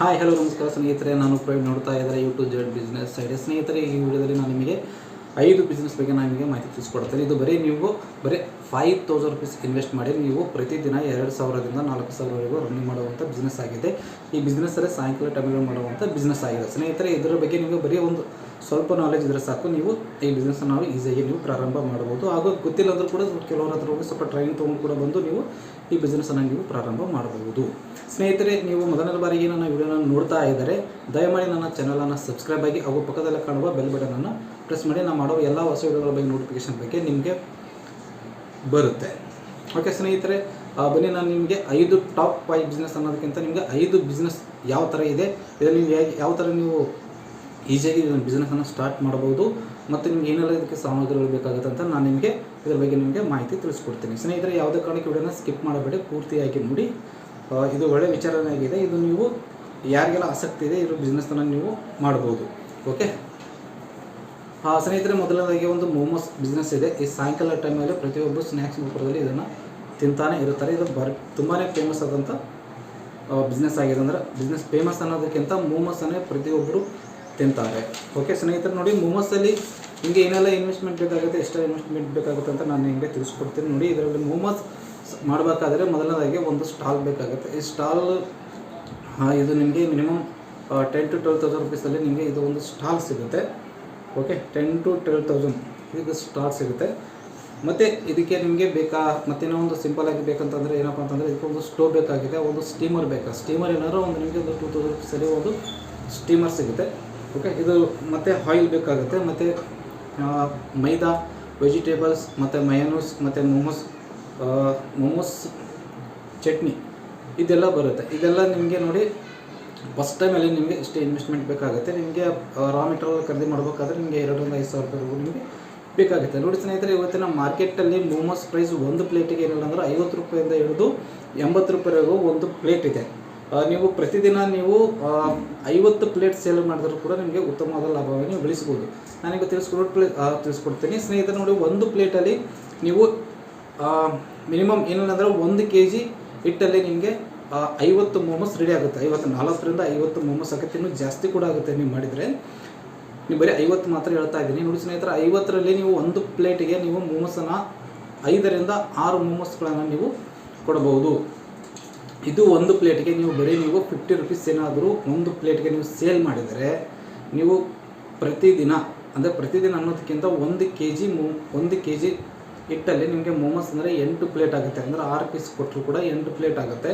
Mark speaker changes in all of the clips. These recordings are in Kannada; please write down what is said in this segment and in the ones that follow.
Speaker 1: ಹಾಯ್ ಹಲೋ ನಮಸ್ಕಾರ ಸ್ನೇಹಿತರೆ. ನಾನು ಪ್ರವೀಣ್ ನೋಡ್ತಾ ಇದ್ದಾರೆ ಯೂಟ್ಯೂಬ್ ಜೆಡ್ ಬಿಸ್ನೆಸ್ ಸೈಡ್ ಸ್ನೇಹಿತರೆ, ಈ ವಿಡಿಯೋದಲ್ಲಿ ನಾನು ನಿಮಗೆ ಐದು ಬಿಸ್ನೆಸ್ ಬಗ್ಗೆ ನಾನು ನಿಮಗೆ ಮಾಹಿತಿ ತಿಳಿಸ್ಕೊಡ್ತೇನೆ. ಇದು ಬರೀ ನೀವು ಬರೀ ಫೈವ್ ತೌಸಂಡ್ ರುಪೀಸ್ ಇನ್ವೆಸ್ಟ್ ಮಾಡಿ ನೀವು ಪ್ರತಿದಿನ ಎರಡು ಸಾವಿರದಿಂದ ನಾಲ್ಕು ಸಾವಿರವರೆಗೂ ರನ್ನಿಂಗ್ ಮಾಡುವಂಥ ಬಿಸ್ನೆಸ್ ಆಗಿದೆ. ಈ ಬಿಸ್ನೆಸ್ಸಲ್ಲಿ ಸಾಯಂಕಾಲ ಟೈಮಲ್ಲಿ ಮಾಡುವಂಥ ಬಿಸ್ನೆಸ್ ಆಗಿದೆ. ಸ್ನೇಹಿತರೆ, ಇದರ ಬಗ್ಗೆ ನಿಮಗೆ ಬರೀ ಒಂದು ಸ್ವಲ್ಪ ನಾಲೆಜ್ ಇದ್ರೆ ಸಾಕು. ನೀವು ಈ ಬಿಸ್ನೆಸ್ ನಾವು ಈಸಿಯಾಗಿ ನೀವು ಪ್ರಾರಂಭ ಮಾಡಬಹುದು ಹಾಗೂ ಗೊತ್ತಿಲ್ಲ ಕೂಡ ಕೆಲವರ ಹತ್ರ ಹೋಗಿ ಸ್ವಲ್ಪ ಟ್ರೈನಿಂಗ್ ತೊಗೊಂಡು ಕೂಡ ಬಂದು ನೀವು ಈ ಬಿಸ್ನೆಸ್ಸನ್ನು ನೀವು ಪ್ರಾರಂಭ ಮಾಡಬಹುದು ಸ್ನೇಹಿತರೆ, ನೀವು ಮೊದಲನೇ ಬಾರಿಗೆ ನನ್ನ ವಿಡಿಯೋನ ನೋಡ್ತಾ ಇದ್ದರೆ, ದಯಮಾಡಿ ನನ್ನ ಚಾನಲನ್ನು ಸಬ್ಸ್ಕ್ರೈಬ್ ಆಗಿ ಹಾಗೂ ಪಕ್ಕದಲ್ಲೇ ಕಾಣುವ ಬೆಲ್ ಬಟನನ್ನು ಪ್ರೆಸ್ ಮಾಡಿ ನಾನು ಮಾಡೋ ಎಲ್ಲ ಹೊಸ ವಿಡಿಯೋಗಳ ಬಗ್ಗೆ ನೋಟಿಫಿಕೇಶನ್ ಬಗ್ಗೆ ನಿಮಗೆ ಬರುತ್ತೆ. ಓಕೆ ಸ್ನೇಹಿತರೆ ಬನ್ನಿ ನಾನು ನಿಮಗೆ ಐದು ಟಾಪ್ ಫೈವ್ ಬಿಸ್ನೆಸ್ ಅನ್ನೋದಕ್ಕಿಂತ ನಿಮಗೆ ಐದು ಬಿಸ್ನೆಸ್ ಯಾವ ಥರ ಇದೆ, ಇದರಲ್ಲಿ ನೀವು ಹೇಗೆ, ಯಾವ ಥರ ನೀವು ಈಸಿಯಾಗಿ ಇದನ್ನು ಬಿಸ್ನೆಸ್ಸನ್ನು ಸ್ಟಾರ್ಟ್ ಮಾಡ್ಬೋದು ಮತ್ತು ನಿಮ್ಗೆ ಏನೆಲ್ಲ ಇದಕ್ಕೆ ಸಾಮಗ್ರಿಗಳು ಬೇಕಾಗುತ್ತೆ ಅಂತ ನಾನು ನಿಮಗೆ ಇದ್ರ ಬಗ್ಗೆ ನಿಮಗೆ ಮಾಹಿತಿ ತಿಳಿಸ್ಕೊಡ್ತೀನಿ. ಸ್ನೇಹಿತರೆ, ಯಾವುದೇ ಕಾರಣಕ್ಕೆ ವಿಡಿಯೋನ ಸ್ಕಿಪ್ ಮಾಡಬೇಡಿ, ಪೂರ್ತಿಯಾಗಿ ನೋಡಿ. ಇದು ಒಳ್ಳೆಯ ವಿಚಾರನೇ ಆಗಿದೆ. ಇದು ನೀವು ಯಾರಿಗೆಲ್ಲ ಆಸಕ್ತಿ ಇದೆ ಇರೋ ಬಿಸ್ನೆಸ್ನ ನೀವು ಮಾಡ್ಬೋದು ಓಕೆ ಸ್ನೇಹಿತರೆ, ಮೊದಲನೇದಾಗಿ ಒಂದು ಮೋಮೋಸ್ ಬಿಸ್ನೆಸ್ ಇದೆ. ಈ ಸಾಯಂಕಾಲ ಟೈಮಲ್ಲಿ ಪ್ರತಿಯೊಬ್ಬರು ಸ್ನ್ಯಾಕ್ಸ್ ರೂಪದಲ್ಲಿ ಇದನ್ನು ತಿಂತಾನೆ ಇರುತ್ತಾರೆ. ಇದು ಬರ್ ತುಂಬಾ ಫೇಮಸ್ ಆದಂಥ ಬಿಸ್ನೆಸ್ ಆಗಿದೆ. ಅಂದರೆ ಬಿಸ್ನೆಸ್ ಫೇಮಸ್ ಅನ್ನೋದಕ್ಕಿಂತ ಮೋಮೋಸನ್ನೇ ಪ್ರತಿಯೊಬ್ಬರು ತಿಂತಾರೆ. ಓಕೆ ಸ್ನೇಹಿತರೆ, ನೋಡಿ ಮೋಮೋಸಲ್ಲಿ ನಿಮಗೆ ಏನೆಲ್ಲ ಇನ್ವೆಸ್ಟ್ಮೆಂಟ್ ಬೇಕಾಗುತ್ತೆ ಎಷ್ಟು ಇನ್ವೆಸ್ಟ್ಮೆಂಟ್ ಬೇಕಾಗುತ್ತೆ ಅಂತ ನಾನು ನಿಮಗೆ ತಿಳಿಸ್ಕೊಡ್ತೀನಿ. ನೋಡಿ, ಇದರಲ್ಲಿ ಮೋಮೋಸ್ ಮಾಡಬೇಕಾದ್ರೆ ಮೊದಲನೇದಾಗಿ ಒಂದು ಸ್ಟಾಲ್ ಬೇಕಾಗುತ್ತೆ. ಈ ಸ್ಟಾಲ್ ಇದು ನಿಮಗೆ minimum ten to twelve thousand ರುಪೀಸಲ್ಲಿ ನಿಮಗೆ ಇದು ಒಂದು ಸ್ಟಾಲ್ ಸಿಗುತ್ತೆ. Okay ten to twelve thousand ಇದು ಸ್ಟಾಕ್ ಸಿಗುತ್ತೆ. ಮತ್ತು ಇದಕ್ಕೆ ನಿಮಗೆ ಬೇಕಾ ಮತ್ತೇನೋ ಒಂದು ಸಿಂಪಲ್ ಆಗಿ ಬೇಕಂತಂದರೆ ಏನಪ್ಪ ಅಂತಂದರೆ ಇದಕ್ಕೆ ಒಂದು ಸ್ಟೋವ್ ಬೇಕಾಗಿದೆ, ಒಂದು ಸ್ಟೀಮರ್ ಬೇಕಾ? ಸ್ಟೀಮರ್ ಏನಾದ್ರು ಒಂದು ನಿಮಗೆ ಒಂದು ಟೂ ತೌಸಂಡ್ ಸರಿ ಒಂದು ಸ್ಟೀಮರ್ ಸಿಗುತ್ತೆ. ಓಕೆ ಇದು ಮತ್ತು ಆಯಿಲ್ ಬೇಕಾಗುತ್ತೆ, ಮತ್ತು ಮೈದಾ ವೆಜಿಟೇಬಲ್ಸ್ ಮತ್ತು ಮಯನೂಸ್ ಮತ್ತು ಮೊಮೋಸ್ ಮೊಮೋಸ್ ಚಟ್ನಿ, ಇದೆಲ್ಲ ಬರುತ್ತೆ. ಇದೆಲ್ಲ ನಿಮಗೆ ನೋಡಿ ಫಸ್ಟ್ ಟೈಮಲ್ಲಿ ನಿಮಗೆ ಇಷ್ಟೇ ಇನ್ವೆಸ್ಟ್ಮೆಂಟ್ ಬೇಕಾಗುತ್ತೆ, ನಿಮಗೆ ರಾ ಮೆಟೀರಿಯಲ್ ಖರೀದಿ ಮಾಡಬೇಕಾದ್ರೆ ನಿಮಗೆ ಎರಡರಿಂದ ಐದು ಸಾವಿರ ನಿಮಗೆ ಬೇಕಾಗುತ್ತೆ. ನೋಡಿ ಸ್ನೇಹಿತರೆ, ಇವತ್ತಿನ ಮಾರ್ಕೆಟಲ್ಲಿ ಮೋಮೋಸ್ ಪ್ರೈಸ್ ಒಂದು ಪ್ಲೇಟಿಗೆ ಏನಿಲ್ಲ ಅಂದರೆ ಐವತ್ತು ರೂಪಾಯಿಂದ ಹಿಡಿದು ಎಂಬತ್ತು ರೂಪಾಯಿವರೆಗೂ ಒಂದು ಪ್ಲೇಟ್ ಇದೆ. ನೀವು ಪ್ರತಿದಿನ ನೀವು ಐವತ್ತು ಪ್ಲೇಟ್ ಸೇಲ್ ಮಾಡಿದ್ರು ಕೂಡ ನಿಮಗೆ ಉತ್ತಮವಾದ ಲಾಭವನ್ನು ನೀವು ಗಳಿಸ್ಬೋದು ನಾನೀಗ ತಿಳಿಸ್ಕೊಡ್ ಪ್ಲೇ ತಿಳಿಸ್ಕೊಡ್ತೀನಿ. ಸ್ನೇಹಿತರೆ, ನೋಡಿ ಒಂದು ಪ್ಲೇಟಲ್ಲಿ ನೀವು ಮಿನಿಮಮ್ ಏನಿಲ್ಲ ಅಂದರೆ ಒಂದು ಕೆ ಜಿ ಹಿಟ್ಟಲ್ಲಿ ನಿಮಗೆ ಐವತ್ತು ಮೋಮೋಸ್ ರೆಡಿ ಆಗುತ್ತೆ. ಐವತ್ತು ನಾಲ್ಕರಿಂದ ಐವತ್ತು ಮೋಮೋಸ್ ಆಗುತ್ತೆ ಇನ್ನೂ ಜಾಸ್ತಿ ಕೂಡ ಆಗುತ್ತೆ ನೀವು ಮಾಡಿದರೆ. ನೀವು ಬರೀ ಐವತ್ತು ಮಾತ್ರ ಹೇಳ್ತಾ ಇದ್ದೀನಿ. ನೋಡಿ ಸ್ನೇಹಿತರೆ, ಐವತ್ತರಲ್ಲಿ ನೀವು ಒಂದು ಪ್ಲೇಟಿಗೆ ನೀವು ಮೋಮೋಸನ್ನು ಐದರಿಂದ ಆರು ಮೋಮೋಸ್ಗಳನ್ನು ನೀವು ಕೊಡಬಹುದು. ಇದು ಒಂದು ಪ್ಲೇಟಿಗೆ ನೀವು ಬರೀ ನೀವು ಫಿಫ್ಟಿ ರುಪೀಸ್ ಏನಾದರೂ ಒಂದು ಪ್ಲೇಟ್ಗೆ ನೀವು ಸೇಲ್ ಮಾಡಿದರೆ ನೀವು ಪ್ರತಿದಿನ, ಅಂದರೆ ಪ್ರತಿದಿನ ಅನ್ನೋದಕ್ಕಿಂತ ಒಂದು ಕೆ ಜಿ ಮೋ, ಒಂದು ಕೆ ಜಿ ಹಿಟ್ಟಲ್ಲಿ ನಿಮಗೆ ಮೋಮೋಸ್ ಅಂದರೆ ಎಂಟು ಪ್ಲೇಟ್ ಆಗುತ್ತೆ ಅಂದರೆ ಆರು ಪೀಸ್ ಕೊಟ್ಟರು ಕೂಡ ಎಂಟು ಪ್ಲೇಟ್ ಆಗುತ್ತೆ.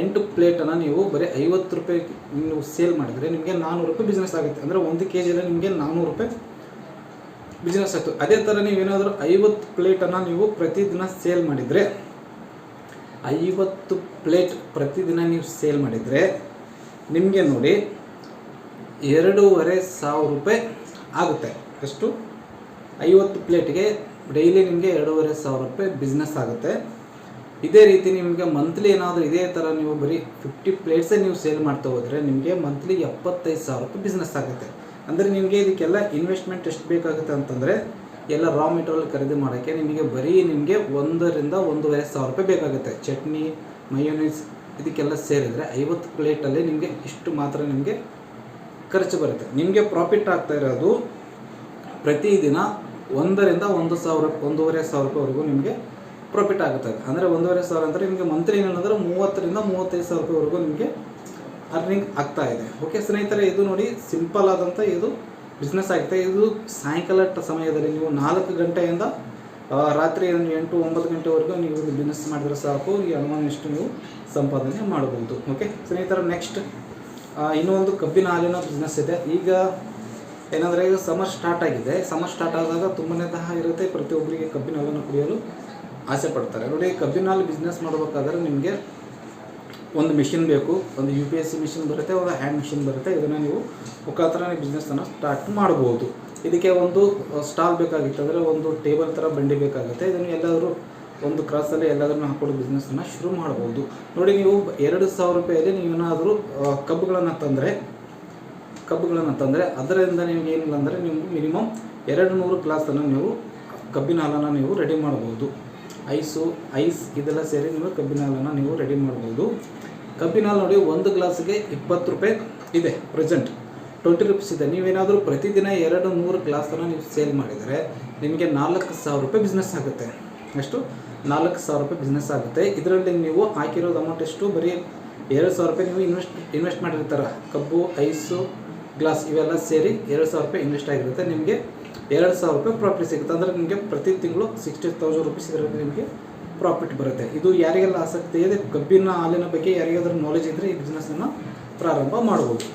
Speaker 1: ಎಂಟು ಪ್ಲೇಟನ್ನು ನೀವು ಬರೀ ಐವತ್ತು ರೂಪಾಯಿ ನೀವು ಸೇಲ್ ಮಾಡಿದರೆ ನಿಮಗೆ ನಾನ್ನೂರು ರೂಪಾಯಿ ಬಿಸ್ನೆಸ್ ಆಗುತ್ತೆ. ಅಂದರೆ ಒಂದು ಕೆ ಜಿಯಲ್ಲಿ ನಿಮಗೆ ನಾನ್ನೂರು ರೂಪಾಯಿ ಬಿಸ್ನೆಸ್ ಆಯಿತು. ಅದೇ ಥರ ನೀವೇನಾದರೂ ಐವತ್ತು ಪ್ಲೇಟನ್ನು ನೀವು ಪ್ರತಿದಿನ ಸೇಲ್ ಮಾಡಿದರೆ, ಐವತ್ತು ಪ್ಲೇಟ್ ಪ್ರತಿದಿನ ನೀವು ಸೇಲ್ ಮಾಡಿದರೆ ನಿಮಗೆ ನೋಡಿ ಎರಡೂವರೆ ಸಾವಿರ ರೂಪಾಯಿ ಆಗುತ್ತೆ. ಎಷ್ಟು ಐವತ್ತು ಪ್ಲೇಟ್ಗೆ ಡೈಲಿ ನಿಮಗೆ ಎರಡೂವರೆ ಸಾವಿರ ರೂಪಾಯಿ ಬಿಸ್ನೆಸ್ ಆಗುತ್ತೆ. ಇದೇ ರೀತಿ ನಿಮಗೆ ಮಂತ್ಲಿ ಏನಾದರೂ ಇದೇ ಥರ ನೀವು ಬರೀ ಫಿಫ್ಟಿ ಪ್ಲೇಟ್ಸೇ ನೀವು ಸೇಲ್ ಮಾಡ್ತಾ ಹೋದರೆ ನಿಮಗೆ ಮಂತ್ಲಿ ಎಪ್ಪತ್ತೈದು ಸಾವಿರ ರೂಪಾಯಿ ಬಿಸ್ನೆಸ್ ಆಗುತ್ತೆ. ಅಂದರೆ ನಿಮಗೆ ಇದಕ್ಕೆಲ್ಲ ಇನ್ವೆಸ್ಟ್ಮೆಂಟ್ ಎಷ್ಟು ಬೇಕಾಗುತ್ತೆ ಅಂತಂದರೆ ಎಲ್ಲ ರಾ ಮೆಟೀರಿಯಲ್ ಖರೀದಿ ಮಾಡೋಕ್ಕೆ ನಿಮಗೆ ಬರೀ ನಿಮಗೆ ಒಂದರಿಂದ ಒಂದೂವರೆ ಸಾವಿರ ರೂಪಾಯಿ ಬೇಕಾಗುತ್ತೆ. ಚಟ್ನಿ ಮಯೋನೈಸ್ ಇದಕ್ಕೆಲ್ಲ ಸೇರಿದರೆ ಐವತ್ತು ಪ್ಲೇಟಲ್ಲಿ ನಿಮಗೆ ಇಷ್ಟು ಮಾತ್ರ ನಿಮಗೆ ಖರ್ಚು ಬರುತ್ತೆ. ನಿಮಗೆ ಪ್ರಾಫಿಟ್ ಆಗ್ತಾ ಇರೋದು ಪ್ರತಿದಿನ ಒಂದರಿಂದ ಒಂದು ಸಾವಿರ, ಒಂದೂವರೆ ಸಾವಿರ ರೂಪಾಯಿವರೆಗೂ ನಿಮಗೆ ಪ್ರಾಫಿಟ್ ಆಗುತ್ತೆ. ಅಂದರೆ ಒಂದೂವರೆ ಸಾವಿರ ಅಂದರೆ ನಿಮಗೆ ಮಂತ್ಲಿ ಏನಂದರೆ ಮೂವತ್ತರಿಂದ ಮೂವತ್ತೈದು ಸಾವಿರ ರೂಪಾಯಿವರೆಗೂ ನಿಮಗೆ ಅರ್ನಿಂಗ್ ಆಗ್ತಾ ಇದೆ. ಓಕೆ ಸ್ನೇಹಿತರೆ, ಇದು ನೋಡಿ ಸಿಂಪಲ್ ಆದಂಥ ಇದು ಬಿಸ್ನೆಸ್ ಆಗುತ್ತೆ ಇದು ಸಾಯಂಕಾಲ ಸಮಯದಲ್ಲಿ ನೀವು ನಾಲ್ಕು ಗಂಟೆಯಿಂದ ರಾತ್ರಿ ಎಂಟು, ಒಂಬತ್ತು ಗಂಟೆವರೆಗೂ ನೀವು ಬಿಸ್ನೆಸ್ ಮಾಡಿದ್ರೆ ಸಾಕು. ಈ ಹಣವನ್ನಿಷ್ಟು ನೀವು ಸಂಪಾದನೆ ಮಾಡಬಹುದು ಓಕೆ ಸ್ನೇಹಿತರೆ ನೆಕ್ಸ್ಟ್ ಇನ್ನೂ ಒಂದು ಕಬ್ಬಿನ ಹಾಲಿನ ಬಿಸ್ನೆಸ್ ಇದೆ. ಈಗ ಏನಂದರೆ ಈಗ ಸಮರ್ ಸ್ಟಾರ್ಟ್ ಆಗಿದೆ. ಸಮರ್ ಸ್ಟಾರ್ಟ್ ಆದಾಗ ತುಂಬನೇ ದಾಹ ಇರುತ್ತೆ. ಪ್ರತಿಯೊಬ್ಬರಿಗೆ ಕಬ್ಬಿನ ಹಾಲನ್ನು ಕುಡಿಯಲು ಆಸೆ ಪಡ್ತಾರೆ. ನೋಡಿ, ಕಬ್ಬಿನ ಹಾಲು ಬಿಸ್ನೆಸ್ ಮಾಡಬೇಕಾದ್ರೆ ನಿಮಗೆ ಒಂದು ಮಿಷಿನ್ ಬೇಕು. ಒಂದು U P S C machine ಬರುತ್ತೆ, ಒಂದು ಹ್ಯಾಂಡ್ ಮಿಷಿನ್ ಬರುತ್ತೆ. ಇದನ್ನು ನೀವು ಮುಖಾಂತರ ಬಿಸ್ನೆಸ್ಸನ್ನು ಸ್ಟಾರ್ಟ್ ಮಾಡ್ಬೋದು. ಇದಕ್ಕೆ ಒಂದು ಸ್ಟಾಲ್ ಬೇಕಾಗಿತ್ತು ಅಂದರೆ ಒಂದು ಟೇಬಲ್ ಥರ ಬಂಡಿ ಬೇಕಾಗುತ್ತೆ. ಇದನ್ನು ಎಲ್ಲಾದರೂ ಒಂದು ಕ್ರಾಸಲ್ಲಿ ಎಲ್ಲಾದರೂ ಹಾಕೊಂಡು ಬಿಸ್ನೆಸ್ಸನ್ನು ಶುರು ಮಾಡ್ಬೋದು. ನೋಡಿ, ನೀವು ಎರಡು ಸಾವಿರ ರೂಪಾಯಲ್ಲಿ ನೀವೇನಾದರೂ ಕಬ್ಬುಗಳನ್ನು ತಂದರೆ ಕಬ್ಬುಗಳನ್ನು ತಂದರೆ ಅದರಿಂದ ನಿಮ್ಗೆ ಏನಿಲ್ಲ ಅಂದರೆ ನೀವು ಮಿನಿಮಮ್ ಎರಡು ನೂರು ಗ್ಲಾಸನ್ನು ನೀವು ಕಬ್ಬಿನ ಹಾಲನ್ನು ನೀವು ರೆಡಿ ಮಾಡ್ಬೋದು. ಐಸು ಐಸ್ ಇದೆಲ್ಲ ಸೇರಿ ನೀವು ಕಬ್ಬಿನ ಹಾಲನ್ನು ನೀವು ರೆಡಿ ಮಾಡ್ಬೋದು. ಕಬ್ಬಿನ ಹಾಲು ನೋಡಿ ಒಂದು ಗ್ಲಾಸ್ಗೆ ಇಪ್ಪತ್ತು ರೂಪಾಯಿ ಇದೆ ಪ್ರೆಸೆಂಟ್ ಟ್ವೆಂಟಿ ರುಪೀಸ್ ಇದೆ. ನೀವೇನಾದರೂ ಪ್ರತಿದಿನ ಎರಡು ನೂರು ಗ್ಲಾಸನ್ನು ನೀವು ಸೇಲ್ ಮಾಡಿದರೆ ನಿಮಗೆ ನಾಲ್ಕು ಸಾವಿರ ರೂಪಾಯಿ ಬಿಸ್ನೆಸ್ ಆಗುತ್ತೆ. ಎಷ್ಟು ನಾಲ್ಕು ಸಾವಿರ ರೂಪಾಯಿ ಬಿಸ್ನೆಸ್ ಆಗುತ್ತೆ. ಇದರಲ್ಲಿ ನೀವು ಹಾಕಿರೋದು ಅಮೌಂಟ್ ಎಷ್ಟು? ಬರೀ ಎರಡು ಸಾವಿರ ರೂಪಾಯಿ ನೀವು ಇನ್ವೆಸ್ಟ್ ಇನ್ವೆಸ್ಟ್ ಮಾಡಿರ್ತಾರೆ. ಕಬ್ಬು ಐಸು ಗ್ಲಾಸ್ ಇವೆಲ್ಲ ಸೇರಿ ಎರಡು ಸಾವಿರ ರೂಪಾಯಿ ಇನ್ವೆಸ್ಟ್ ಆಗಿರುತ್ತೆ. ನಿಮಗೆ ಎರಡು ಸಾವಿರ ರೂಪಾಯಿ ಪ್ರಾಫಿಟ್ ಸಿಗುತ್ತೆ. ಅಂದರೆ ನಿಮಗೆ ಪ್ರತಿ ತಿಂಗಳು ಸಿಕ್ಸ್ಟಿ ತೌಸಂಡ್ ರುಪೀಸ್ ಇದರಲ್ಲಿ ನಿಮಗೆ ಪ್ರಾಫಿಟ್ ಬರುತ್ತೆ. ಇದು ಯಾರಿಗೆಲ್ಲ ಆಸಕ್ತಿ ಇದೆ ಕಬ್ಬಿನ ಹಾಲಿನ ಬಗ್ಗೆ ಯಾರಿಗಾದ್ರೂ ನಾಲೆಜ್ ಇದ್ದರೆ ಈ ಬಿಸ್ನೆಸ್ಸನ್ನು ಪ್ರಾರಂಭ ಮಾಡ್ಬೋದು.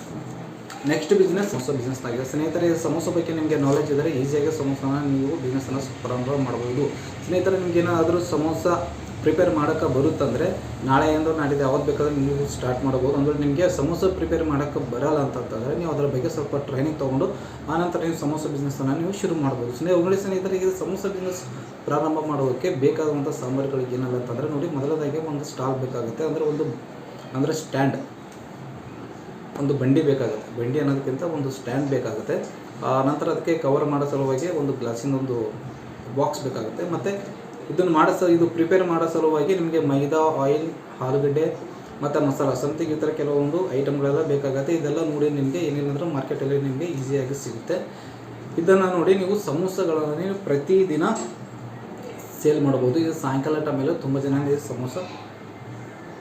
Speaker 1: ನೆಕ್ಸ್ಟ್ ಬಿಸ್ನೆಸ್ ಸಮೋಸ ಬಿಸ್ನೆಸ್ ಆಗಿದೆ. ಸ್ನೇಹಿತರೆ, ಸಮೋಸ ಬಗ್ಗೆ ನಿಮಗೆ ನಾಲೆಜ್ ಇದ್ದರೆ ಈಸಿಯಾಗಿ ಸಮೋಸನ ನೀವು ಬಿಸ್ನೆಸ್ಸನ್ನು ಪ್ರಾರಂಭ ಮಾಡ್ಬೋದು. ಸ್ನೇಹಿತರೆ, ನಿಮ್ಗೆ ಏನಾದರೂ ಸಮೋಸ ಪ್ರಿಪೇರ್ ಮಾಡೋಕ್ಕೆ ಬರುತ್ತಂದರೆ ನಾಳೆಯಿಂದ ನಾಡಿದ್ದು ಯಾವತ್ತು ಬೇಕಾದ್ರೆ ನೀವು ಸ್ಟಾರ್ಟ್ ಮಾಡ್ಬೋದು. ಅಂದರೆ ನಿಮಗೆ ಸಮೋಸ ಪ್ರಿಪೇರ್ ಮಾಡೋಕ್ಕೆ ಬರಲ್ಲ ಅಂತಂತಂದರೆ ನೀವು ಅದರ ಬಗ್ಗೆ ಸ್ವಲ್ಪ ಟ್ರೈನಿಂಗ್ ತೊಗೊಂಡು ಆನಂತರ ನೀವು ಸಮೋಸ ಬಿಸ್ನೆಸ್ಸನ್ನು ನೀವು ಶುರು ಮಾಡ್ಬೋದು. ಸ್ನೇಹ ಉಂಗಳಿ ಸ್ನೇಹಿತರಿಗೆ ಸಮೋಸ ಬಿಸ್ನೆಸ್ ಪ್ರಾರಂಭ ಮಾಡೋದಕ್ಕೆ ಬೇಕಾದಂಥ ಸಾಂಬಾರುಗಳಿಗೆ ಏನಲ್ಲ ಅಂತಂದರೆ ನೋಡಿ ಮೊದಲದಾಗಿ ಒಂದು ಸ್ಟಾಲ್ ಬೇಕಾಗುತ್ತೆ. ಅಂದರೆ ಒಂದು, ಅಂದರೆ ಸ್ಟ್ಯಾಂಡ್ ಒಂದು ಬಂಡಿ ಬೇಕಾಗುತ್ತೆ. ಬಂಡಿ ಅನ್ನೋದಕ್ಕಿಂತ ಒಂದು ಸ್ಟ್ಯಾಂಡ್ ಬೇಕಾಗುತ್ತೆ. ನಂತರ ಅದಕ್ಕೆ ಕವರ್ ಮಾಡೋ ಸಲುವಾಗಿ ಒಂದು ಗ್ಲಾಸಿನ ಒಂದು ಬಾಕ್ಸ್ ಬೇಕಾಗುತ್ತೆ. ಮತ್ತು ಇದನ್ನು ಮಾಡೋ ಇದು ಪ್ರಿಪೇರ್ ಮಾಡೋ ಸಲುವಾಗಿ ನಿಮಗೆ ಮೈದಾ ಆಯಿಲ್ ಆಲೂಗಡ್ಡೆ ಮತ್ತು ಮಸಾಲ, ಸಂತಿಗೆ ಈ ಥರ ಕೆಲವೊಂದು ಐಟಮ್ಗಳೆಲ್ಲ ಬೇಕಾಗುತ್ತೆ. ಇದೆಲ್ಲ ನೋಡಿ ನಿಮಗೆ ಏನಿಲ್ಲ ಅಂದ್ರೆ ಮಾರ್ಕೆಟಲ್ಲಿ ನಿಮಗೆ ಈಸಿಯಾಗಿ ಸಿಗುತ್ತೆ. ಇದನ್ನು ನೋಡಿ ನೀವು ಸಮೋಸಗಳನ್ನು ನೀವು ಪ್ರತಿದಿನ ಸೇಲ್ ಮಾಡ್ಬೋದು ಇದು ಸಾಯಂಕಾಲ ಟೈಮಲ್ಲಿ ತುಂಬ ಜನ ಸಮೋಸ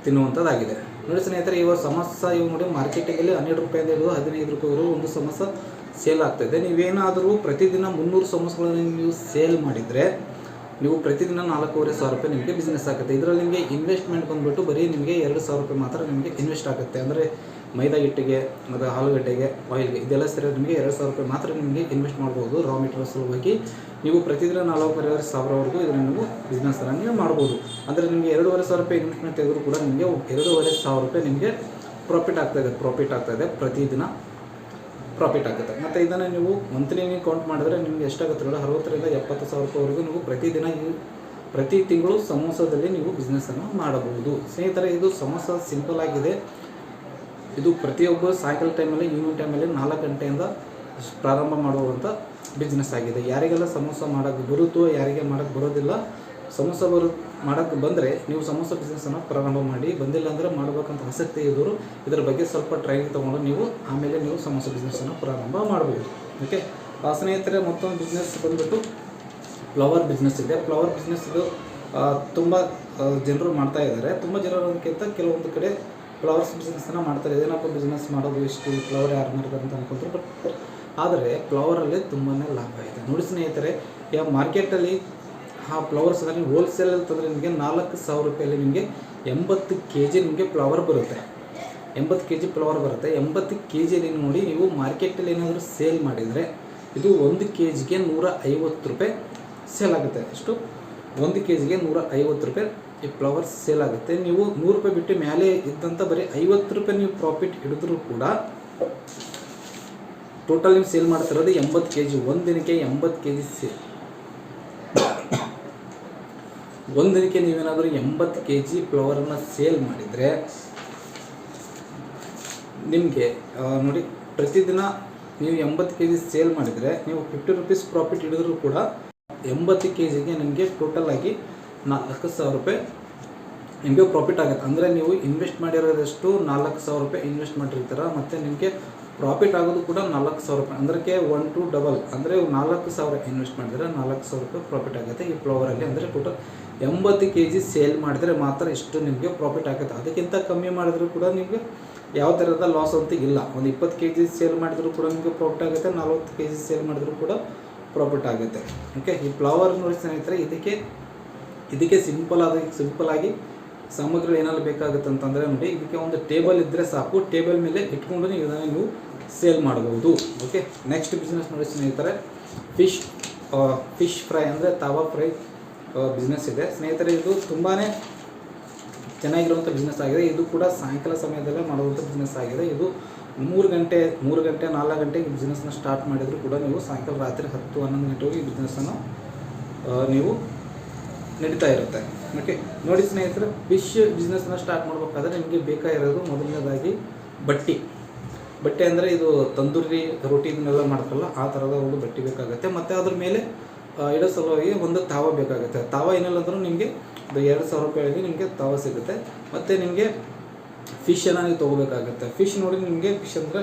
Speaker 1: ತಿನ್ನುವಂಥದ್ದಾಗಿದೆ ನೋಡಿ ಸ್ನೇಹಿತರೆ, ಇವಾಗ ಸಮೋಸ ಇವು ನೋಡಿ ಮಾರ್ಕೆಟಿಗೆ ಹನ್ನೆರಡು ರೂಪಾಯಿಂದ ಹಿಡಿದು ಹದಿನೈದು ರೂಪಾಯಿವರೆಗೂ ಒಂದು ಸಮೋಸ ಸೇಲ್ ಆಗ್ತಾಯಿದೆ ನೀವೇನಾದರೂ ಪ್ರತಿದಿನ ಮುನ್ನೂರು ಸಮೋಸಗಳನ್ನು ನೀವು ಸೇಲ್ ಮಾಡಿದರೆ ನೀವು ಪ್ರತಿದಿನ ನಾಲ್ಕೂವರೆ ಸಾವಿರ ರೂಪಾಯಿ ನಿಮಗೆ ಬಿಸ್ನೆಸ್ ಆಗುತ್ತೆ. ಇದರಲ್ಲಿ ನಿಮಗೆ ಇನ್ವೆಸ್ಟ್ಮೆಂಟ್ ಬಂದುಬಿಟ್ಟು ಬರೀ ನಿಮಗೆ ಎರಡು ಸಾವಿರ ರೂಪಾಯಿ ಮಾತ್ರ ನಿಮಗೆ ಇನ್ವೆಸ್ಟ್ ಆಗುತ್ತೆ. ಅಂದರೆ ಮೈದಾ ಹಿಟ್ಟಿಗೆ, ಮತ್ತು ಆಲೂಗಡ್ಡೆಗೆ ಆಯಿಲ್ಗೆ ಇದೆಲ್ಲ ಸೇರಿ ನಿಮಗೆ ಎರಡು ಸಾವಿರ ರೂಪಾಯಿ ಮಾತ್ರ ನಿಮಗೆ ಇನ್ವೆಸ್ಟ್ ಮಾಡ್ಬೋದು. ರಾ ಮೆಟೀರಿಯಲ್ ಹೋಗಿ ನೀವು ಪ್ರತಿದಿನ ನಾಲ್ಕೂವರೆ ಸಾವಿರವರೆಗೂ ಇದನ್ನು ನೀವು ಬಿಸ್ನೆಸ್ನ ನೀವು ಮಾಡ್ಬೋದು. ಅಂದರೆ ನಿಮಗೆ ಎರಡೂವರೆ ಸಾವಿರ ರೂಪಾಯಿ ಇನ್ವೆಸ್ಟ್ಮೆಂಟ್ ತೆಗೆದರೂ ಕೂಡ ನಿಮಗೆ ಎರಡೂವರೆ ಸಾವಿರ ರೂಪಾಯಿ ನಿಮಗೆ ಪ್ರಾಫಿಟ್ ಆಗ್ತಾಯಿದೆ ಪ್ರಾಫಿಟ್ ಆಗ್ತಾಯಿದೆ ಪ್ರತಿದಿನ. ಪ್ರಾಫಿಟ್ ಆಗುತ್ತೆ. ಮತ್ತು ಇದನ್ನು ನೀವು ಮಂತ್ಲಿ ನೀವು ಕೌಂಟ್ ಮಾಡಿದ್ರೆ ನಿಮಗೆ ಎಷ್ಟಾಗುತ್ತೆ ನೋಡಿ, ಅರವತ್ತರಿಂದ ಎಪ್ಪತ್ತು ಸಾವಿರ ರೂಪಾಯಿವರೆಗೂ ನೀವು ಪ್ರತಿದಿನ ಈ ಪ್ರತಿ ತಿಂಗಳು ಸಮೋಸದಲ್ಲಿ ನೀವು ಬಿಸ್ನೆಸ್ಸನ್ನು ಮಾಡಬಹುದು. ಸ್ನೇಹಿತರೆ, ಇದು ಸಮೋಸ ಸಿಂಪಲ್ ಆಗಿದೆ. ಇದು ಪ್ರತಿಯೊಬ್ಬರು ಸಾಯಂಕಾಲ ಟೈಮಲ್ಲಿ ಈವ್ನಿಂಗ್ ಟೈಮಲ್ಲಿ ನಾಲ್ಕು ಗಂಟೆಯಿಂದ ಪ್ರಾರಂಭ ಮಾಡುವಂಥ ಬಿಸ್ನೆಸ್ ಆಗಿದೆ. ಯಾರಿಗೆಲ್ಲ ಸಮೋಸ ಮಾಡೋಕ್ಕೆ ಬರುತ್ತೋ, ಯಾರಿಗೆ ಮಾಡೋಕ್ಕೆ ಬರೋದಿಲ್ಲ, ಸಮೋಸ ಬರು ಮಾಡೋಕ್ಕೆ ಬಂದರೆ ನೀವು ಸಮೋಸ ಬಿಸ್ನೆಸ್ಸನ್ನು ಪ್ರಾರಂಭ ಮಾಡಿ, ಬಂದಿಲ್ಲ ಅಂದರೆ ಮಾಡಬೇಕಂತ ಆಸಕ್ತಿ ಇದ್ದರು ಇದರ ಬಗ್ಗೆ ಸ್ವಲ್ಪ ಟ್ರೈನಿಂಗ್ ತೊಗೊಂಡು ನೀವು ಆಮೇಲೆ ನೀವು ಸಮೋಸ ಬಿಸ್ನೆಸ್ಸನ್ನು ಪ್ರಾರಂಭ ಮಾಡ್ಬೋದು. ಓಕೆ ಆ ಸ್ನೇಹಿತರೆ, ಮತ್ತೊಂದು ಬಿಸ್ನೆಸ್ ಬಂದ್ಬಿಟ್ಟು ಫ್ಲವರ್ ಬಿಸ್ನೆಸ್ ಇದೆ. ಫ್ಲವರ್ ಬಿಸ್ನೆಸ್ ಇದು ತುಂಬ ಜನರು ಮಾಡ್ತಾ ಇದ್ದಾರೆ. ತುಂಬ ಜನರಕ್ಕಿಂತ ಕೆಲವೊಂದು ಕಡೆ ಫ್ಲವರ್ಸ್ ಬಿಸ್ನೆಸ್ಸನ್ನು ಮಾಡ್ತಾರೆ ಏನಪ್ಪ ಬಿಸ್ನೆಸ್ ಮಾಡೋದು, ಇಷ್ಟು ಫ್ಲವರ್ ಯಾರು ಮಾಡ್ತಾರೆ ಅಂತ ಅನ್ಕೊಂತಾರೆ ಬಟ್ ಆದರೆ ಫ್ಲವರಲ್ಲಿ ತುಂಬಾ ಲಾಭ ಇದೆ. ನೋಡಿ ಸ್ನೇಹಿತರೆ ಯಾವ ಮಾರ್ಕೆಟಲ್ಲಿ ಆ ಫ್ಲವರ್ಸ್ ಅಂದರೆ ಹೋಲ್ಸೇಲಲ್ಲಿ ತಂದರೆ ನಿಮಗೆ ನಾಲ್ಕು ಸಾವಿರ ರೂಪಾಯಲ್ಲಿ ನಿಮಗೆ ಎಂಬತ್ತು ಕೆ ಜಿ ನಿಮಗೆ ಫ್ಲವರ್ ಬರುತ್ತೆ. ಎಂಬತ್ತು ಕೆ ಜಿ ಫ್ಲವರ್ ಬರುತ್ತೆ. ಎಂಬತ್ತು ಕೆ ಜಿಯಲ್ಲಿ ನೋಡಿ ನೀವು ಮಾರ್ಕೆಟಲ್ಲಿ ಏನಾದರೂ ಸೇಲ್ ಮಾಡಿದರೆ ಇದು ಒಂದು ಕೆ ಜಿಗೆ ನೂರ ಐವತ್ತು ರೂಪಾಯಿ ಸೇಲ್ ಆಗುತ್ತೆ. ಅಷ್ಟು ಒಂದು ಕೆ ಜಿಗೆ ನೂರ ಐವತ್ತು ರೂಪಾಯಿ ಈ ಫ್ಲವರ್ಸ್ ಸೇಲ್ ಆಗುತ್ತೆ. ನೀವು ನೂರು ರೂಪಾಯಿ ಬಿಟ್ಟು ಮೇಲೆ ಇದ್ದಂಥ ಬರೀ ಐವತ್ತು ರೂಪಾಯಿ ನೀವು ಪ್ರಾಫಿಟ್ ಹಿಡಿದ್ರೂ ಕೂಡ ಟೋಟಲ್ ನೀವು ಸೇಲ್ ಮಾಡ್ತಿರೋದು ಎಂಬತ್ತು ಕೆ ಜಿ ಒಂದು ದಿನಕ್ಕೆ ಎಂಬತ್ತು ಕೆ ಜಿ ಸೇಲ್ ಒಂದು ದಿನಕ್ಕೆ ನೀವೇನಾದರೂ ಎಂಬತ್ತು ಕೆ ಜಿ ಫ್ಲವರನ್ನು ಸೇಲ್ ಮಾಡಿದರೆ ನಿಮಗೆ ನೋಡಿ, ಪ್ರತಿದಿನ ನೀವು ಎಂಬತ್ತು ಕೆ ಜಿ ಸೇಲ್ ಮಾಡಿದರೆ ನೀವು ಫಿಫ್ಟಿ ರುಪೀಸ್ ಪ್ರಾಫಿಟ್ ಹಿಡಿದ್ರೂ ಕೂಡ ಎಂಬತ್ತು ಕೆ ಜಿಗೆ ನಿಮಗೆ ಟೋಟಲ್ ಆಗಿ ನಾಲ್ಕು ಸಾವಿರ ರೂಪಾಯಿ ನಿಮಗೆ ಪ್ರಾಫಿಟ್ ಆಗುತ್ತೆ. ಅಂದರೆ ನೀವು ಇನ್ವೆಸ್ಟ್ ಮಾಡಿರೋದಷ್ಟು? ನಾಲ್ಕು ಸಾವಿರ ರೂಪಾಯಿ ಇನ್ವೆಸ್ಟ್ ಮಾಡಿರ್ತೀರ? ಮತ್ತು ನಿಮಗೆ ಪ್ರಾಫಿಟ್ ಆಗೋದು ಕೂಡ ನಾಲ್ಕು ಸಾವಿರ ರೂಪಾಯಿ. ಅಂದ್ರಕ್ಕೆ ಒನ್ ಟು ಡಬಲ್ ಅಂದರೆ ನಾಲ್ಕು ಸಾವಿರ ಇನ್ವೆಸ್ಟ್ ಮಾಡಿದರೆ ನಾಲ್ಕು ಸಾವಿರ ರೂಪಾಯಿ ಪ್ರಾಫಿಟ್ ಆಗುತ್ತೆ ಈ ಫ್ಲವರಲ್ಲಿ ಅಂದರೆ ಕೂಡ ಎಂಬತ್ತು ಕೆ ಜಿ ಸೇಲ್ ಮಾಡಿದರೆ ಮಾತ್ರ ಇಷ್ಟು ನಿಮಗೆ ಪ್ರಾಫಿಟ್ ಆಗುತ್ತೆ. ಅದಕ್ಕಿಂತ ಕಮ್ಮಿ ಮಾಡಿದರೂ ಕೂಡ ನಿಮಗೆ ಯಾವ ಥರದ ಲಾಸ್ ಅಂತ ಇಲ್ಲ. ಒಂದು ಇಪ್ಪತ್ತು ಕೆ ಜಿ ಸೇಲ್ ಮಾಡಿದರೂ ಕೂಡ ನಿಮಗೆ ಪ್ರಾಫಿಟ್ ಆಗುತ್ತೆ. ನಲ್ವತ್ತು ಕೆ ಜಿ ಸೇಲ್ ಮಾಡಿದರೂ ಕೂಡ ಪ್ರಾಫಿಟ್ ಆಗುತ್ತೆ. ಓಕೆ ಈ ಫ್ಲವರ್ ನೋಡಿ ಸ್ನೇಹಿತರೆ, ಇದಕ್ಕೆ ಇದಕ್ಕೆ ಸಿಂಪಲ್ ಆದ ಸಿಂಪಲ್ ಆಗಿ ಸಾಮಗ್ರಿಗಳು ಏನಾದ್ರು ಬೇಕಾಗುತ್ತೆ ಅಂತಂದರೆ ನೋಡಿ, ಇದಕ್ಕೆ ಒಂದು ಟೇಬಲ್ ಇದ್ದರೆ ಸಾಕು. ಟೇಬಲ್ ಮೇಲೆ ಇಟ್ಕೊಂಡು ಇದನ್ನು ನೀವು ಸೇಲ್ ಮಾಡಬಹುದು ಓಕೆ ನೆಕ್ಸ್ಟ್ ಬಿಸ್ನೆಸ್ ನೋಡಿ ಸ್ನೇಹಿತರೆ ಫಿಶ್ ಫಿಶ್ ಫ್ರೈ ಅಂದರೆ ತಾವಾ ಫ್ರೈ ಬಿಸ್ನೆಸ್ ಇದೆ. ಸ್ನೇಹಿತರೆ, ಇದು ತುಂಬಾ ಚೆನ್ನಾಗಿರುವಂಥ ಬಿಸ್ನೆಸ್ ಆಗಿದೆ. ಇದು ಕೂಡ ಸಾಯಂಕಾಲ ಸಮಯದಲ್ಲೇ ಮಾಡುವಂಥ ಬಿಸ್ನೆಸ್ ಆಗಿದೆ. ಇದು ಮೂರು ಗಂಟೆ ಮೂರು ಗಂಟೆ, ನಾಲ್ಕು ಗಂಟೆಗೆ ಬಿಸ್ನೆಸ್ನ ಸ್ಟಾರ್ಟ್ ಮಾಡಿದರೂ ಕೂಡ ನೀವು ಸಾಯಂಕಾಲ ರಾತ್ರಿ ಹತ್ತು ಹನ್ನೊಂದು ಹೋಗಿ ಈ ಬಿಸ್ನೆಸ್ಸನ್ನು ನೀವು ನಡೀತಾ ಇರುತ್ತೆ. ಓಕೆ ನೋಡಿ ಸ್ನೇಹಿತರೆ ಫಿಶ್ ಬಿಸ್ನೆಸ್ನ ಸ್ಟಾರ್ಟ್ ಮಾಡಬೇಕಾದ್ರೆ ನಿಮಗೆ ಬೇಕಾಗಿರೋದು ಮೊದಲನೇದಾಗಿ ಬಟ್ಟಿ. ಬಟ್ಟೆ ಅಂದರೆ ಇದು ತಂದೂರಿ ರೊಟ್ಟಿ ಇದನ್ನೆಲ್ಲ ಮಾಡ್ತಾರಲ್ಲ, ಆ ಥರದ ಒಂದು ಬಟ್ಟೆ ಬೇಕಾಗುತ್ತೆ. ಮತ್ತು ಅದ್ರ ಮೇಲೆ ಇಡೋ ಸಲುವಾಗಿ ಒಂದು ತಾವ ಬೇಕಾಗುತ್ತೆ. ತಾವ ಏನಿಲ್ಲ ಅಂದ್ರೂ ನಿಮಗೆ ಎರಡು ಸಾವಿರ ರೂಪಾಯಿಗೆ ನಿಮಗೆ ತಾವ ಸಿಗುತ್ತೆ. ಮತ್ತು ನಿಮಗೆ ಫಿಶನ್ನು ನೀವು ತೊಗೋಬೇಕಾಗುತ್ತೆ. ಫಿಶ್ ನೋಡಿ ನಿಮಗೆ ಫಿಶ್ ಅಂದರೆ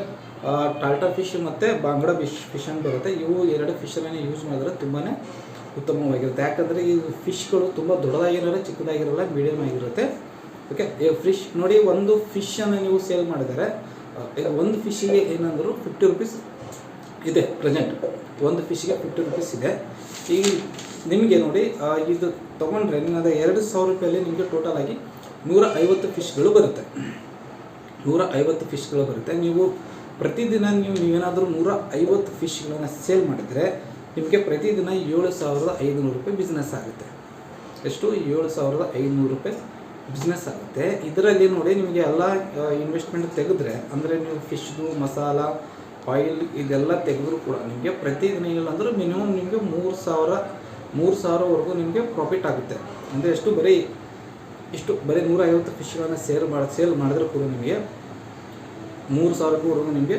Speaker 1: ಟಾಲ್ಟಾ ಫಿಶ್ ಮತ್ತು ಬಾಂಗ್ಡಾ ಫಿಶ್ ಫಿಶ್ ಬರುತ್ತೆ. ಇವು ಎರಡು ಫಿಶನ್ನು ಯೂಸ್ ಮಾಡಿದ್ರೆ ತುಂಬಾ ಉತ್ತಮವಾಗಿರುತ್ತೆ. ಯಾಕಂದರೆ ಈ ಫಿಶ್ಗಳು ತುಂಬ ದೊಡ್ಡದಾಗಿರಲ್ಲ ಚಿಕ್ಕದಾಗಿರಲ್ಲ ಮೀಡಿಯಮ್ ಆಗಿರುತ್ತೆ. ಓಕೆ ಫಿಶ್ ನೋಡಿ, ಒಂದು ಫಿಶನ್ನು ನೀವು ಸೇಲ್ ಮಾಡಿದರೆ ಈಗ ಒಂದು ಫಿಶ್ಗೆ ಏನಂದ್ರು ಫಿಫ್ಟಿ ರುಪೀಸ್ ಇದೆ ಪ್ರೆಸೆಂಟ್ ಒಂದು ಫಿಶ್ಗೆ ಫಿಫ್ಟಿ ರುಪೀಸ್ ಇದೆ. ಈ ನಿಮಗೆ ನೋಡಿ ಇದು ತೊಗೊಂಡ್ರೆ ನಿಮ್ಮದು ಎರಡು ಸಾವಿರ ರೂಪಾಯಲ್ಲಿ ನಿಮಗೆ ಟೋಟಲ್ ಆಗಿ ನೂರ ಐವತ್ತು ಫಿಶ್ಗಳು ಬರುತ್ತೆ. ನೂರ ಐವತ್ತು ಫಿಶ್ಗಳು ಬರುತ್ತೆ. ನೀವು ಪ್ರತಿದಿನ ನೀವು ನೀವೇನಾದರೂ ನೂರ ಐವತ್ತು ಫಿಶ್ಗಳನ್ನು ಸೇಲ್ ಮಾಡಿದರೆ ನಿಮಗೆ ಪ್ರತಿದಿನ ಏಳು ಸಾವಿರದ ಐದುನೂರು ರೂಪಾಯಿ ಬಿಸ್ನೆಸ್ ಆಗುತ್ತೆ. ಎಷ್ಟು? ಏಳು ಸಾವಿರದ ಐದುನೂರು ರೂಪಾಯಿ ಬಿಸ್ನೆಸ್ ಆಗುತ್ತೆ. ಇದರಲ್ಲಿ ನೋಡಿ ನಿಮಗೆ ಎಲ್ಲ ಇನ್ವೆಸ್ಟ್ಮೆಂಟ್ ತೆಗೆದ್ರೆ, ಅಂದರೆ ನೀವು ಫಿಶ್ದು ಮಸಾಲ ಆಯಿಲ್ ಇದೆಲ್ಲ ತೆಗೆದ್ರೂ ಕೂಡ ನಿಮಗೆ ಪ್ರತಿದಿನ ಇಲ್ಲ ಅಂದ್ರೆ ಮಿನಿಮಮ್ ನಿಮಗೆ ಮೂರು ಸಾವಿರ, ಮೂರು ಸಾವಿರವರೆಗೂ ನಿಮಗೆ ಪ್ರಾಫಿಟ್ ಆಗುತ್ತೆ. ಅಂದರೆ ಎಷ್ಟು ಬರೀ, ಇಷ್ಟು ಬರೀ ನೂರ ಐವತ್ತು ಫಿಶ್ಗಳನ್ನು ಸೇಲ್ ಮಾಡಿ, ಸೇಲ್ ಮಾಡಿದ್ರೆ ಕೂಡ ನಿಮಗೆ ಮೂರು ಸಾವಿರಕ್ಕೂವರೆಗೂ ನಿಮಗೆ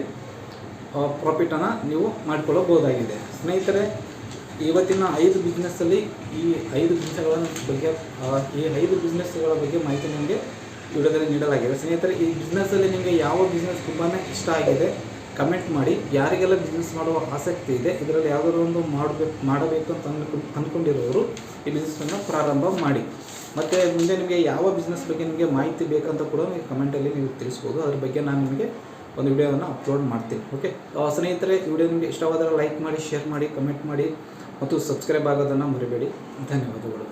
Speaker 1: ಪ್ರಾಫಿಟನ್ನು ನೀವು ಮಾಡಿಕೊಳ್ಳಬಹುದಾಗಿದೆ ಸ್ನೇಹಿತರೆ, ಇವತ್ತಿನ ಐದು ಬಿಸ್ನೆಸ್ಸಲ್ಲಿ ಈ ಐದು ಬಿಸ್ನೆಸ್ಗಳ ಬಗ್ಗೆ ಈ ಐದು ಬಿಸ್ನೆಸ್ಗಳ ಬಗ್ಗೆ ಮಾಹಿತಿ ನಿಮಗೆ ವಿಡಿಯೋದಲ್ಲಿ ನೀಡಲಾಗಿದೆ. ಸ್ನೇಹಿತರೆ, ಈ ಬಿಸ್ನೆಸ್ಸಲ್ಲಿ ನಿಮಗೆ ಯಾವ ಬಿಸ್ನೆಸ್ ತುಂಬಾ ಇಷ್ಟ ಆಗಿದೆ ಕಮೆಂಟ್ ಮಾಡಿ. ಯಾರಿಗೆಲ್ಲ ಬಿಸ್ನೆಸ್ ಮಾಡುವ ಆಸಕ್ತಿ ಇದೆ, ಇದರಲ್ಲಿ ಯಾವುದಾದ್ರು ಒಂದು ಮಾಡಬೇಕು ಮಾಡಬೇಕು ಅಂತ ಅಂದ್ಕೊಂಡು ಅಂದ್ಕೊಂಡಿರೋರು ಈ ಬಿಸ್ನೆಸ್ಸನ್ನು ಪ್ರಾರಂಭ ಮಾಡಿ. ಮತ್ತು ಮುಂದೆ ನಿಮಗೆ ಯಾವ ಬಿಸ್ನೆಸ್ ಬಗ್ಗೆ ನಿಮಗೆ ಮಾಹಿತಿ ಬೇಕಂತ ಕೂಡ ನೀವು ಕಮೆಂಟಲ್ಲಿ ನೀವು ತಿಳಿಸ್ಬೋದು. ಅದ್ರ ಬಗ್ಗೆ ನಾನು ನಿಮಗೆ ಒಂದು ವಿಡಿಯೋವನ್ನು ಅಪ್ಲೋಡ್ ಮಾಡ್ತೀನಿ, ಓಕೆ? ಸ್ನೇಹಿತರೆ, ಈ ವಿಡಿಯೋ ನಿಮಗೆ ಇಷ್ಟವಾದರೆ ಲೈಕ್ ಮಾಡಿ, ಶೇರ್ ಮಾಡಿ, ಕಮೆಂಟ್ ಮಾಡಿ, ಮತ್ತು ಸಬ್ಸ್ಕ್ರೈಬ್ ಆಗೋದನ್ನು ಮರಿಬೇಡಿ. ಧನ್ಯವಾದಗಳು.